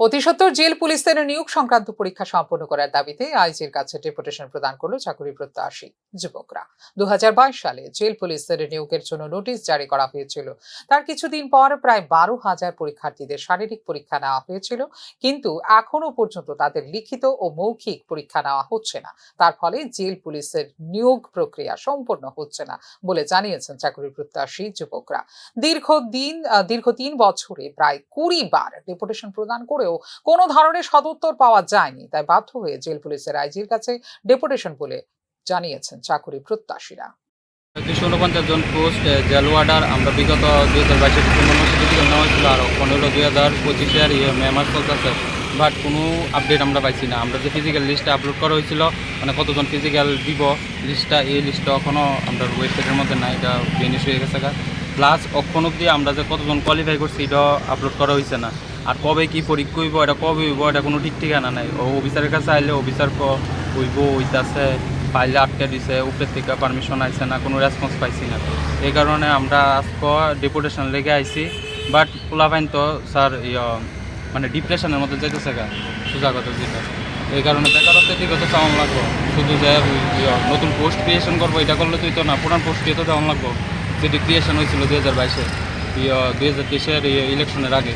অতিসত্বর জেল পুলিশের নিয়োগ সংক্রান্ত পরীক্ষা সম্পন্ন করার দাবিতে আইজির কাছে ডেপুটেশন প্রদান করল চাকরি প্রত্যাশী যুবকরা। দু সালে জেল পুলিশের নিয়োগের জন্য নোটিশ জারি করা হয়েছিল। তার কিছুদিন পর প্রায় বারো হাজার পরীক্ষার্থীদের শারীরিক পরীক্ষা নেওয়া হয়েছিল, কিন্তু এখনও পর্যন্ত তাদের লিখিত ও মৌখিক পরীক্ষা নেওয়া হচ্ছে না। তার ফলে জেল পুলিশের নিয়োগ প্রক্রিয়া সম্পন্ন হচ্ছে না বলে জানিয়েছেন চাকরি প্রত্যাশী যুবকরা। দীর্ঘদিন দীর্ঘ তিন বছরে প্রায় কুড়ি বার ডেপুটেশন প্রদান করেও কোনো ধরনের সদুত্তর পাওয়া যায়নি। তাই বাধ্য হয়ে জেল পুলিশের আইজির কাছে ডেপুটেশন বলে জানিয়েছেন চাকরি প্রত্যাশীরা। দুশো উনপঞ্চাশ জন পোস্ট জেল ওয়ার্ডার, আমরা বিগত দুই হাজার বাইশে ডিসেম্বর মাসে ডিগ্রি নেওয়া হয়েছিল আর পনেরো দুই হাজার পঁচিশের ইয়ে মে মাস চলতেছে। বাট কোনো আপডেট আমরা পাইছি না। আমরা যে ফিজিক্যাল লিস্টটা আপলোড করা হয়েছিল মানে কতজন ফিজিক্যাল দিব লিস্টটা এই লিস্টটা এখনও আমরা ওয়েবসাইটের মধ্যে নাই, এটা ফিনিশ হয়ে গেছে প্লাস অক্ষণ অব্দি আমরা যে কতজন কোয়ালিফাই করছি, এটাও আপলোড করা হয়েছে না। আর কবে কি পরীক্ষা হইব, এটা কবে হইব, এটা কোনো ঠিক ঠিকানা নাই। ও অফিসারের কাছে আইলে অফিসার হইব, হইতাছে পাইলে আটকে দিছে, উপরের থেকে পারমিশন আইছে না, কোনো রেসপন্স পাইছি না। এই কারণে আমরা আজকে ডেপুটেশন লেগে আইছি বাট পোলাপাইন তো স্যার ইয়ে মানে ডিপ্রেশনের মতো যেতেছে গা সোজা কথা যেটা। এই কারণে বেকারত্বের দিকে তো চাওয়ান লাগবো। শুধু যে নতুন পোস্ট ক্রিয়েশন করব, এটা করলে তুই তো না, পুরান পোস্ট দিয়ে তো দেওয়ান লাগবো। যেটি ক্রিয়েশন হয়েছিল দুই হাজার বাইশে দুই হাজার তেইশের ইলেকশনের আগে।